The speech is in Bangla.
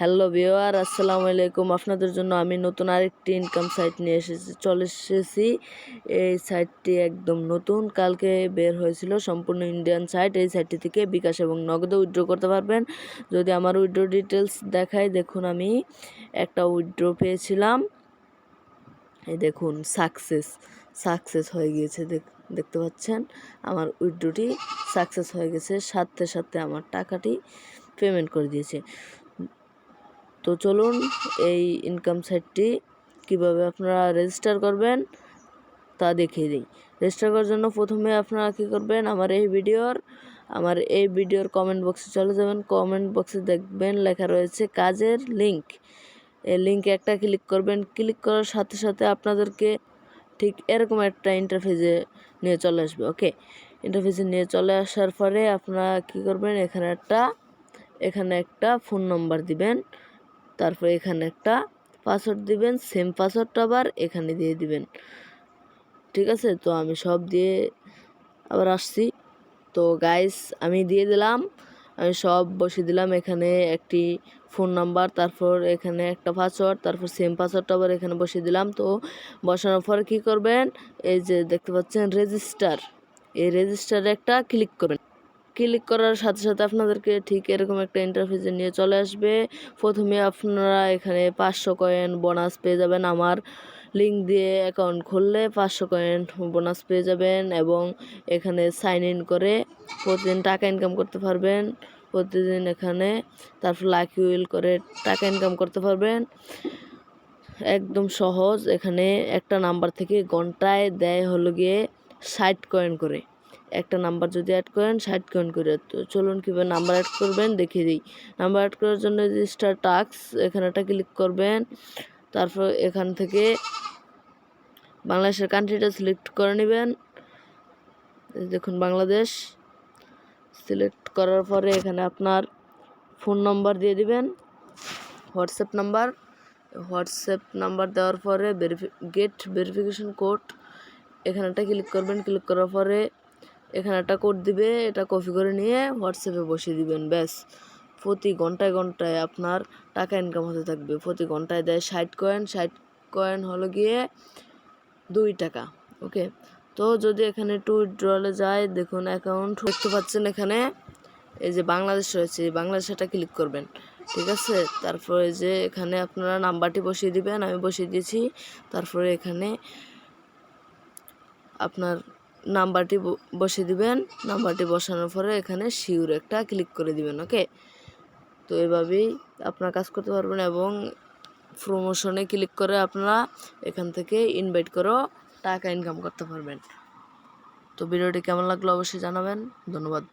হ্যালো ভিওয়ার আসসালামু আলাইকুম। আপনাদের জন্য আমি নতুন আরেকটি ইনকাম সাইট নিয়ে এসেছি, চলে এসেছি। এই সাইটটি একদম নতুন, কালকে বের হয়েছিল সম্পূর্ণ ইন্ডিয়ান সাইট এই সাইটটি থেকে বিকাশ এবং নগদে উইথড্র করতে পারবেন। যদি আমার উইড্রো ডিটেলস দেখাই, দেখুন আমি একটা উইথড্র পেয়েছিলাম। এই দেখুন সাকসেস সাকসেস হয়ে গিয়েছে, দেখ- দেখতে পাচ্ছেন? আমার উইড্রোটি সাকসেস হয়ে গেছে, সাথে সাথে আমার টাকাটি পেমেন্ট করে দিয়েছে। তো চলুন এই ইনকাম সাইটটি কীভাবে আপনারা রেজিস্টার করবেন তা দেখিয়ে দিই। রেজিস্টার করার জন্য প্রথমে আপনারা কী করবেন, আমার এই ভিডিওর, আমার এই ভিডিওর কমেন্ট বক্সে চলে যাবেন। কমেন্ট বক্সে দেখবেন লেখা রয়েছে কাজের লিংক এই লিঙ্কে একটা ক্লিক করবেন। ক্লিক করার সাথে সাথে আপনাদেরকে ঠিক এরকম একটা ইন্টারফেসে নিয়ে চলে আসবে ওকে ইন্টারফেসে নিয়ে চলে আসার পরে আপনারা কী করবেন, এখানে একটা এখানে একটা ফোন নম্বর দিবেন। তারপর এখানে একটা পাসওয়ার্ড দিবেন সেম পাসওয়ার্ডটা আবার এখানে দিয়ে দিবেন। ঠিক আছে? তো আমি সব দিয়ে আবার আসছি। তো গাইস আমি দিয়ে দিলাম। আমি সব বসিয়ে দিলাম এখানে একটি ফোন নাম্বার তারপর এখানে একটা পাসওয়ার্ড তারপর সেম পাসওয়ার্ডটা আবার এখানে বসিয়ে দিলাম। তো বসানোর পর কী করবেন? এই যে দেখতে পাচ্ছেন রেজিস্টার এই রেজিস্টারে একটা ক্লিক করবেন। ক্লিক করার সাথে সাথে আপনাদেরকে ঠিক এরকম একটা ইন্টারফেসে নিয়ে চলে আসবে। প্রথমে আপনারা এখানে পাঁচশো কয়েন বোনাস পেয়ে যাবেন আমার লিঙ্ক দিয়ে অ্যাকাউন্ট খুললে পাঁচশো কয়েন বোনাস পেয়ে যাবেন এবং এখানে সাইন ইন করে প্রতিদিন টাকা ইনকাম করতে পারবেন। প্রতিদিন এখানে তারপর লাকি উইল করে টাকা ইনকাম করতে পারবেন। একদম সহজ এখানে একটা নাম্বার থেকে ঘন্টায় দেয় হলো গিয়ে ষাট কয়েন করে। একটা নাম্বার যদি অ্যাড করেন, ষাট কয়েন করে। তো চলুন কীভাবে নাম্বার অ্যাড করবেন, দেখিয়ে দিই। নাম্বার অ্যাড করার জন্য রেজিস্টার টাক্স এখানে একটা ক্লিক করবেন। তারপর এখান থেকে বাংলাদেশের কান্ট্রিটা সিলেক্ট করে নেবেন। দেখুন বাংলাদেশ। সিলেক্ট করার পরে এখানে আপনার ফোন নম্বর দিয়ে দিবেন হোয়াটসঅ্যাপ নাম্বার হোয়াটসঅ্যাপ নাম্বার দেওয়ার পরে ভেরিফি গেট ভেরিফিকেশন কোড এখানে একটা ক্লিক করবেন ক্লিক করার পরে এখানে একটা কোড দিবে, এটা কপি করে নিয়ে হোয়াটসঅ্যাপে বসিয়ে দিবেন, ব্যাস। প্রতি ঘন্টায় ঘন্টায় আপনার টাকা ইনকাম হতে থাকবে। প্রতি ঘন্টায় দেয় ষাট কয়েন ষাট কয়েন হলো গিয়ে দুই টাকা ওকে তো যদি এখানে একটু উইথড্রলে যায়, দেখুন অ্যাকাউন্ট দেখতে পাচ্ছেন এখানে, এই যে বাংলাদেশ রয়েছে, এই বাংলাদেশটা ক্লিক করবেন, ঠিক আছে? তারপরে যে এখানে আপনারা নাম্বারটি বসিয়ে দিবেন, আমি বসিয়ে দিয়েছি, তারপরে এখানে আপনার নাম্বারটি বসিয়ে দিবেন। নাম্বারটি বসানোর পরে এখানে শিওর একটা ক্লিক করে দিবেন ওকে তো এভাবেই আপনার কাজ করতে পারবেন এবং প্রমোশনে ক্লিক করে আপনারা এখান থেকে ইনভাইট করেও টাকা ইনকাম করতে পারবেন। তো ভিডিওটি কেমন লাগল অবশ্যই জানাবেন। ধন্যবাদ।